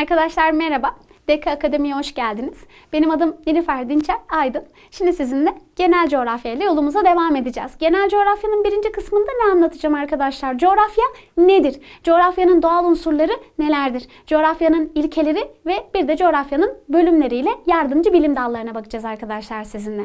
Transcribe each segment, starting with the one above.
Arkadaşlar merhaba. Deka Akademi'ye hoş geldiniz. Benim adım Nilüfer Dinçer Aydın. Şimdi sizinle genel coğrafya ile yolumuza devam edeceğiz. Genel coğrafyanın birinci kısmında ne anlatacağım arkadaşlar? Coğrafya nedir? Coğrafyanın doğal unsurları nelerdir? Coğrafyanın ilkeleri ve bir de coğrafyanın bölümleriyle yardımcı bilim dallarına bakacağız arkadaşlar sizinle.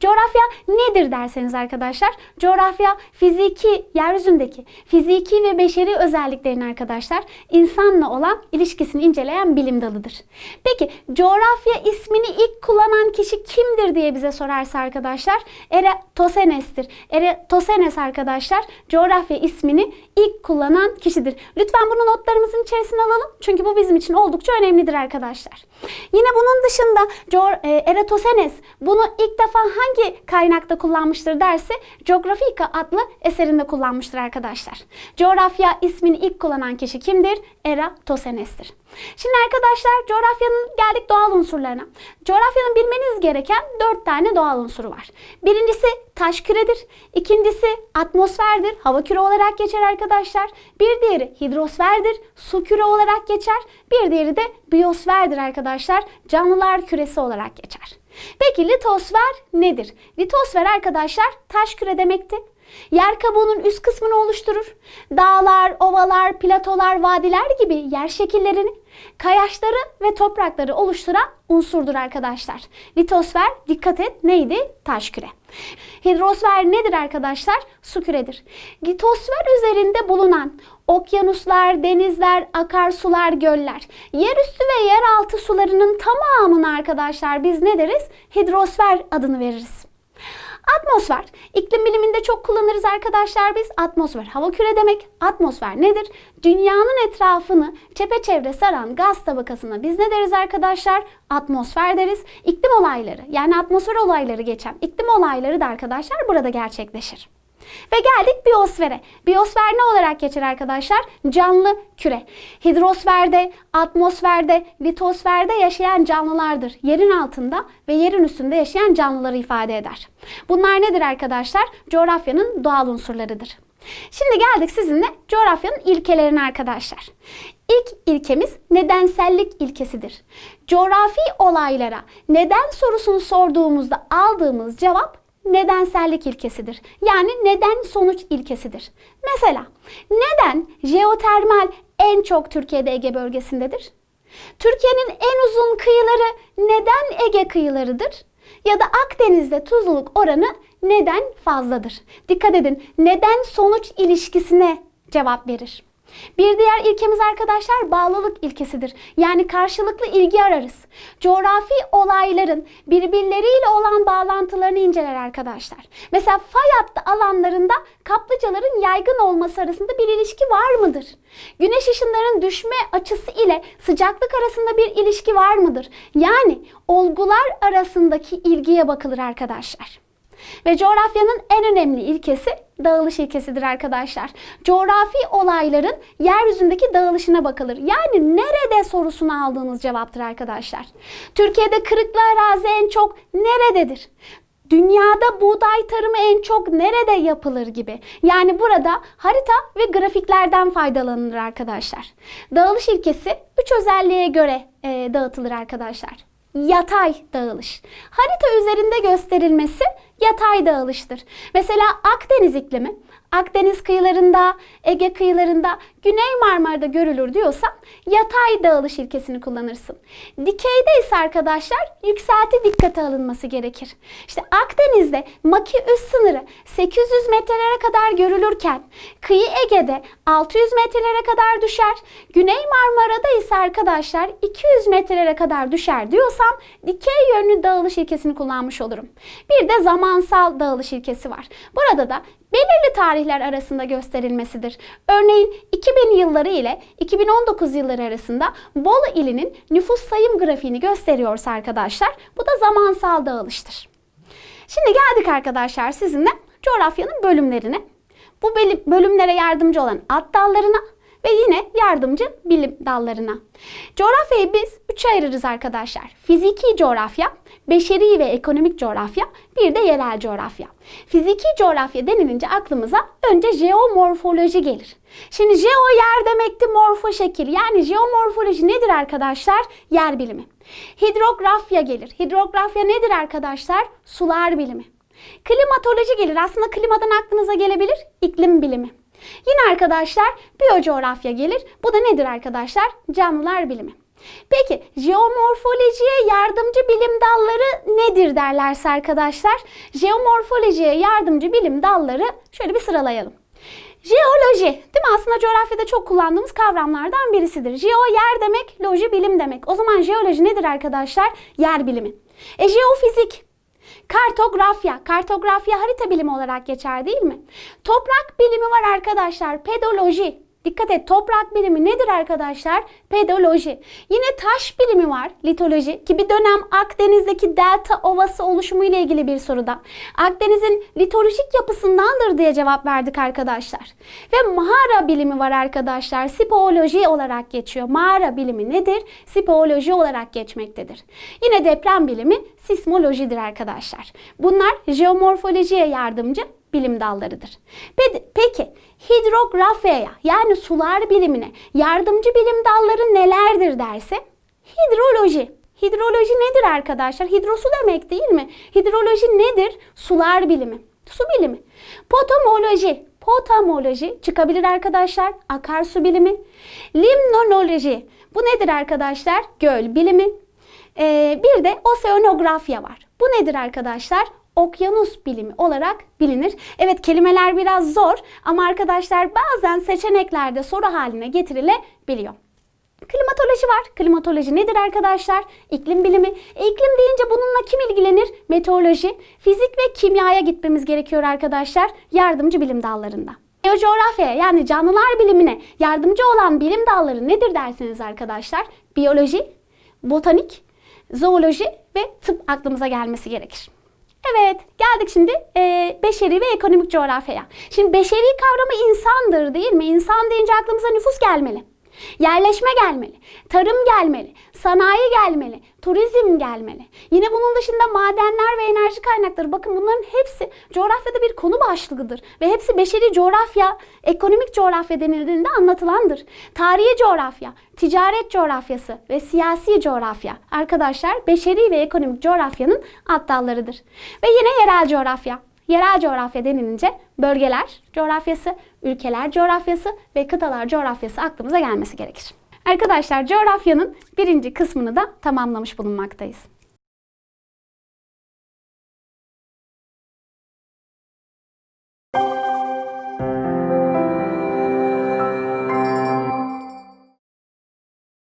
Coğrafya nedir derseniz arkadaşlar? Coğrafya fiziki, yeryüzündeki fiziki ve beşeri özelliklerin arkadaşlar insanla olan ilişkisini inceleyen bilim dalıdır. Peki coğrafya ismini ilk kullanan kişi kimdir diye bize sorarsa arkadaşlar Eratosthenes'tir. Eratosthenes arkadaşlar coğrafya ismini ilk kullanan kişidir. Lütfen bunu notlarımızın içerisine alalım. Çünkü bu bizim için oldukça önemlidir arkadaşlar. Yine bunun dışında e, Eratosthenes bunu ilk defa hangi kaynakta kullanmıştır derse Geographica adlı eserinde kullanmıştır arkadaşlar. Coğrafya ismini ilk kullanan kişi kimdir? Eratosthenes'tir. Şimdi arkadaşlar coğrafyanın geldik doğal unsurlarına. Coğrafyanın bilmeniz gereken dört tane doğal unsuru var. Birincisi taş küredir. İkincisi atmosferdir. Hava küre olarak geçer arkadaşlar. Bir diğeri hidrosferdir. Su küre olarak geçer. Bir diğeri de biyosferdir arkadaşlar. Canlılar küresi olarak geçer. Peki litosfer nedir? Litosfer arkadaşlar taş küre demekti. Yer kabuğunun üst kısmını oluşturur. Dağlar, ovalar, platolar, vadiler gibi yer şekillerini, kayaçları ve toprakları oluşturan unsurdur arkadaşlar. Litosfer dikkat et neydi? Taş küre. Hidrosfer nedir arkadaşlar? Su küredir. Litosfer üzerinde bulunan okyanuslar, denizler, akarsular, göller, yerüstü ve yeraltı sularının tamamını arkadaşlar biz ne deriz? Hidrosfer adını veririz. Atmosfer. İklim biliminde çok kullanırız arkadaşlar biz. Atmosfer hava küre demek. Atmosfer nedir? Dünyanın etrafını çepeçevre saran gaz tabakasına biz ne deriz arkadaşlar? Atmosfer deriz. İklim olayları yani atmosfer olayları geçen iklim olayları da arkadaşlar burada gerçekleşir. Ve geldik biyosfere. Biyosfer ne olarak geçer arkadaşlar? Canlı küre. Hidrosferde, atmosferde, litosferde yaşayan canlılardır. Yerin altında ve yerin üstünde yaşayan canlıları ifade eder. Bunlar nedir arkadaşlar? Coğrafyanın doğal unsurlarıdır. Şimdi geldik sizinle coğrafyanın ilkelerine arkadaşlar. İlk ilkemiz nedensellik ilkesidir. Coğrafi olaylara neden sorusunu sorduğumuzda aldığımız cevap nedensellik ilkesidir. Yani neden sonuç ilkesidir. Mesela neden jeotermal en çok Türkiye'de Ege bölgesindedir? Türkiye'nin en uzun kıyıları neden Ege kıyılarıdır? Ya da Akdeniz'de tuzluluk oranı neden fazladır? Dikkat edin neden sonuç ilişkisine cevap verir. Bir diğer ilkemiz arkadaşlar bağlılık ilkesidir. Yani karşılıklı ilgi ararız. Coğrafi olayların birbirleriyle olan bağlantılarını inceler arkadaşlar. Mesela fay hattı alanlarında kaplıcaların yaygın olması arasında bir ilişki var mıdır? Güneş ışınlarının düşme açısı ile sıcaklık arasında bir ilişki var mıdır? Yani olgular arasındaki ilgiye bakılır arkadaşlar. Ve coğrafyanın en önemli ilkesi dağılış ilkesidir arkadaşlar. Coğrafi olayların yeryüzündeki dağılışına bakılır. Yani nerede sorusunu aldığınız cevaptır arkadaşlar. Türkiye'de kırıklı arazi en çok nerededir? Dünyada buğday tarımı en çok nerede yapılır gibi. Yani burada harita ve grafiklerden faydalanılır arkadaşlar. Dağılış ilkesi 3 özelliğe göre e, dağıtılır arkadaşlar. Yatay dağılış. Harita üzerinde gösterilmesi yatay dağılıştır. Mesela Akdeniz iklimi Akdeniz kıyılarında, Ege kıyılarında, Güney Marmara'da görülür diyorsan yatay dağılış ilkesini kullanırsın. Dikeyde ise arkadaşlar yükselti dikkate alınması gerekir. İşte Akdeniz'de maki üst sınırı 800 metrelere kadar görülürken kıyı Ege'de 600 metrelere kadar düşer. Güney Marmara'da ise arkadaşlar 200 metrelere kadar düşer diyorsam dikey yönlü dağılış ilkesini kullanmış olurum. Bir de zamansal dağılış ilkesi var. Burada da belirli tarihler arasında gösterilmesidir. Örneğin 2000 yılları ile 2019 yılları arasında Bolu ilinin nüfus sayım grafiğini gösteriyorsa arkadaşlar bu da zamansal dağılıştır. Şimdi geldik arkadaşlar sizinle coğrafyanın bölümlerine. Bu bölümlere yardımcı olan alt dallarına ve yine yardımcı bilim dallarına. Coğrafyayı biz üçe ayırırız arkadaşlar. Fiziki coğrafya, beşeri ve ekonomik coğrafya, bir de yerel coğrafya. Fiziki coğrafya denilince aklımıza önce jeomorfoloji gelir. Şimdi jeo yer demekti, morfo şekil. Yani jeomorfoloji nedir arkadaşlar? Yer bilimi. Hidrografya gelir. Hidrografya nedir arkadaşlar? Sular bilimi. Klimatoloji gelir. Aslında klimadan aklınıza gelebilir. İklim bilimi. Yine arkadaşlar biyocoğrafya gelir. Bu da nedir arkadaşlar? Canlılar bilimi. Peki jeomorfolojiye yardımcı bilim dalları nedir derlerse arkadaşlar? Jeomorfolojiye yardımcı bilim dalları şöyle bir sıralayalım. Jeoloji, değil mi? Aslında coğrafyada çok kullandığımız kavramlardan birisidir. Jeo yer demek, loji bilim demek. O zaman jeoloji nedir arkadaşlar? Yer bilimi. E jeofizik, kartografya, kartografya harita bilimi olarak geçer değil mi? Toprak bilimi var arkadaşlar, pedoloji. Dikkat et toprak bilimi nedir arkadaşlar? Pedoloji. Yine taş bilimi var litoloji ki bir dönem Akdeniz'deki delta ovası oluşumu ile ilgili bir soruda. Akdeniz'in litolojik yapısındandır diye cevap verdik arkadaşlar. Ve mağara bilimi var arkadaşlar. Sipooloji olarak geçiyor. Mağara bilimi nedir? Sipooloji olarak geçmektedir. Yine deprem bilimi sismolojidir arkadaşlar. Bunlar jeomorfolojiye yardımcı bilim dallarıdır. Pe- Peki hidrografyaya yani sular bilimine yardımcı bilim dalları nelerdir derse hidroloji. Hidroloji nedir arkadaşlar? Hidrosu demek değil mi? Hidroloji nedir? Sular bilimi. Su bilimi. Potamoloji. Potamoloji çıkabilir arkadaşlar. Akarsu bilimi. Limnoloji. Bu nedir arkadaşlar? Göl bilimi. Ee, bir de oseanografya var. Bu nedir arkadaşlar? Okyanus bilimi olarak bilinir. Evet kelimeler biraz zor ama arkadaşlar bazen seçeneklerde soru haline getirilebiliyor. Klimatoloji var. Klimatoloji nedir arkadaşlar? İklim bilimi. E, iklim deyince bununla kim ilgilenir? Meteoroloji, fizik ve kimyaya gitmemiz gerekiyor arkadaşlar. Yardımcı bilim dallarında. Jeocoğrafya yani canlılar bilimine yardımcı olan bilim dalları nedir derseniz arkadaşlar? Biyoloji, botanik, zooloji ve tıp aklımıza gelmesi gerekir. Evet, geldik şimdi e, beşeri ve ekonomik coğrafyaya. Şimdi beşeri kavramı insandır değil mi? İnsan deyince aklımıza nüfus gelmeli. Yerleşme gelmeli, tarım gelmeli, sanayi gelmeli, turizm gelmeli. Yine bunun dışında madenler ve enerji kaynakları. Bakın bunların hepsi coğrafyada bir konu başlığıdır. Ve hepsi beşeri coğrafya, ekonomik coğrafya denildiğinde anlatılandır. Tarihi coğrafya, ticaret coğrafyası ve siyasi coğrafya. Arkadaşlar beşeri ve ekonomik coğrafyanın alt dallarıdır. Ve yine yerel coğrafya. Yerel coğrafya denilince bölgeler coğrafyası, ülkeler coğrafyası ve kıtalar coğrafyası aklımıza gelmesi gerekir. Arkadaşlar coğrafyanın birinci kısmını da tamamlamış bulunmaktayız.